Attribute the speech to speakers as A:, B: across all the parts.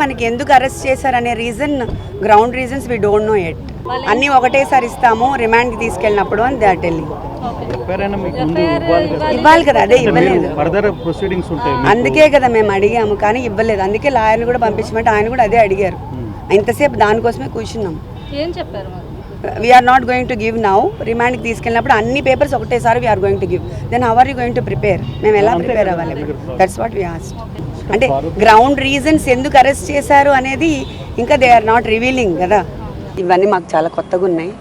A: మనకి ఎందుకు అరెస్ట్ చేశారనే reason ground reasons we don't know at అన్నీ ఒకటేసారి ఇస్తాము రిమాండ్కి తీసుకెళ్ళినప్పుడు అని దే టెల్లింగ్
B: ఎఫ్ఐఆర్ మీకు ముందు ఇవ్వాలి కదా?
A: అదే ఇవ్వలేదు.
B: ఫర్దర్ ప్రొసీడింగ్స్ ఉంటాయి మీకు.
A: అందుకే కదా మేము అడిగాము కానీ ఇవ్వలేదు. అందుకే లాయర్ని కూడా పంపించమంటే ఆయన కూడా అదే అడిగారు. ఇంతసేపు దానికోసమే కూర్చున్నాం.
C: ఏం చెప్పారు
A: we're not going to give now రిమాండ్కి తీసుకెళ్ళినప్పుడు అన్ని పేపర్స్ ఒకటేసారి we're going to give then how are you going to prepare మేము ఎలా ప్రిపేర్ అవ్వాలి? దట్స్ వాట్ వీ ఆస్ట్ అంటే గ్రౌండ్ రీజన్స్ ఎందుకు అరెస్ట్ చేశారు అనేది ఇంకా దే ఆర్ నాట్ రివీలింగ్ కదా. ఇవన్నీ మాకు చాలా కొత్తగా ఉన్నాయి.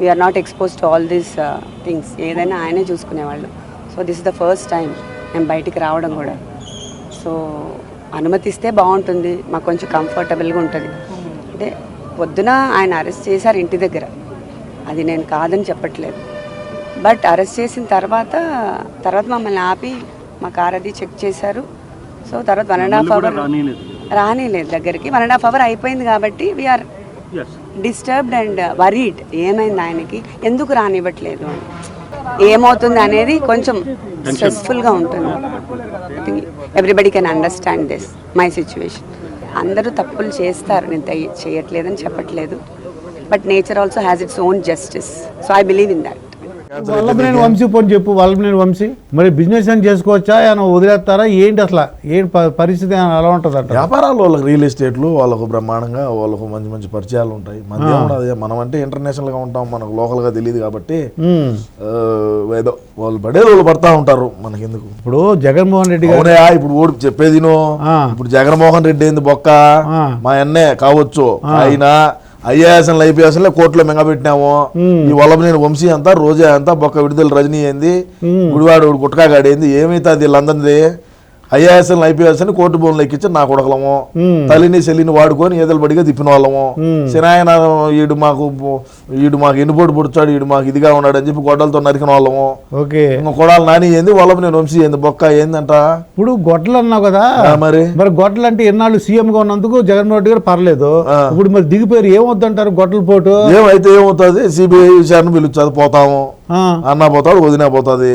A: We're not expose to all these things ఏదైనా ఆయనే చూసుకునేవాళ్ళు. So this is the first time మేము బయటికి రావడం కూడా. సో అనుమతిస్తే బాగుంటుంది. మాకు కొంచెం కంఫర్టబుల్గా ఉంటుంది. అంటే పొద్దున ఆయన అరెస్ట్ చేశారు ఇంటి దగ్గర. అది నేను కాదని చెప్పట్లేదు. బట్ అరెస్ట్ చేసిన తర్వాత తర్వాత మమ్మల్ని ఆపి మా కార్ అది చెక్ చేశారు. సో తర్వాత వన్ అండ్ హాఫ్ అవర్ రానిలేదు. దగ్గరికి. వన్ అండ్ హాఫ్ అవర్ అయిపోయింది కాబట్టి వీఆర్ డిస్టర్బ్డ్ అండ్ వరీడ్ ఏమైంది ఆయనకి? ఎందుకు రానివ్వట్లేదు? అని ఏమవుతుంది అనేది కొంచెం స్ట్రెస్ఫుల్గా ఉంటుంది. Everybody can understand this my situation అందరూ తప్పులు చేస్తారు. నేను చేయట్లేదని చెప్పట్లేదు. But nature also has its own justice. So I believe in that.
D: Vallabhaneni Vamsi పోని చెప్పు వల్లభనేని వంశీ. మరి బిజినెస్ అని చేసుకోవచ్చా? ఏమైనా వదిలేస్తారా? ఏంటి అసలు? ఏంటి పరిస్థితి ఎలా ఉంటుంది అంట
E: వ్యాపారాలు వాళ్ళకి రియల్ ఎస్టేట్లు వాళ్ళకు బ్రహ్మాండంగా వాళ్ళకు మంచి మంచి పరిచయాలు ఉంటాయి. అదే మనం అంటే ఇంటర్నేషనల్గా ఉంటాం మనకు లోకల్గా తెలియదు కాబట్టి ఏదో వాళ్ళు పడేది వాళ్ళు పడతా ఉంటారు మనకెందుకు?
D: ఇప్పుడు జగన్మోహన్ రెడ్డి
E: అవునయా ఇప్పుడు ఓడి చెప్పేది విను.
D: ఆ.
E: ఇప్పుడు జగన్మోహన్ రెడ్డి ఏంది బొక్క. మా అన్నే కావచ్చు. ఆయన ఐఏఎస్ ఐపీఎస్ కోర్టులో మింగబెట్టినాము ఈ వల్లభనేని వంశీ అంతా రోజా అంతా బొక్క విడుదల రజనీ ఏంది గుడివాడు గుట్కాగాడు ఏంది ఏమైతుంది వీళ్ళందరిది? ఐఏఎస్ ఐపీఎస్ అని కోర్టు భవన్లో ఎక్కించి నా కొడకలము తల్లిని చెల్లిని వాడుకొని ఏదలు బడిగా తిప్పిన వాళ్ళము. సినాయన ఈడు మాకు ఈడు మాకు ఎన్నుపోటు పుడుచాడు ఈడు మాకు ఇదిగా ఉన్నాడు అని చెప్పి గొడ్డలతో నరికిన వాళ్ళము. కొడాలి నాని ఏంది వల్లభనేని వంశీ ఏంది బొక్క ఏందంట?
D: ఇప్పుడు గొడ్డలు అన్నావు కదా.
E: మరి?
D: మరి గొడ్డలు అంటే ఎన్నాళ్ళు సీఎం గా ఉన్నందుకు జగన్మోహన్ రెడ్డి గారు పర్లేదు. ఇప్పుడు మరి దిగిపోయారు ఏమొద్దంటారు గొడ్డల పోటు?
E: ఏమైతే ఏమవుతుంది? సిబిఐ విషయాన్ని పిలుస్తుంది పోతాము. అన్న పోతాడు వదిన పోతుంది.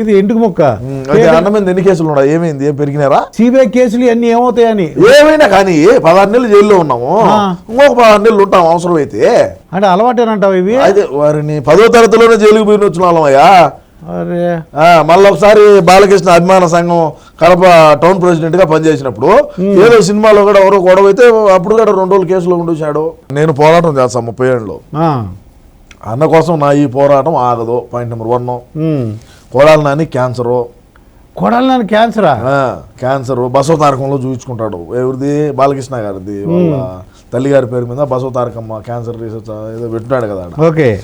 D: ఇది ఇంటికి మొక్క?
E: ఉమ్, అదే అన్న మీద ఎన్ని కేసులు ఉన్నాయి? ఏమైంది? ఏం పెరిగినారా
D: సిబిఐ కేసులు ఇవన్నీ ఏమవుతాయని
E: ఏమైనా కానీ పదహారు నెలలు జైల్లో ఉన్నాము. ఇంకొక పదహారు నెలలు ఉంటాం అవసరం అయితే
D: అంటే అలవాటేనంటావు ఇవి?
E: అయితే వారిని పదో తరగతిలోనే జైలుకు పోయిన వచ్చిన వాళ్ళమయ్యా మళ్ళీ ఒకసారి బాలకృష్ణ అభిమాన సంఘం కడప టౌన్ ప్రెసిడెంట్గా పనిచేసినప్పుడు ఏదో సినిమాలో కూడా ఎవరో గొడవ అయితే అప్పుడు కూడా రెండు రోజులు కేసులో ఉండొచ్చాడు. నేను పోరాటం చేస్తాను ముప్పై ఏళ్ళు. అన్న కోసం నా ఈ పోరాటం ఆగదు. Point number one. Kodali Nani cancer.
D: Kodali నాన్న క్యాన్సరా
E: క్యాన్సర్. బసవ తారకంలో చూపించుకుంటాడు. ఎవరిది? బాలకృష్ణ గారిది. తల్లి గారి పేరు మీద బసవ తారకమ్మ క్యాన్సర్ రీసెర్చ్ ఏదో పెట్టినాడు కదా.
D: ఓకే.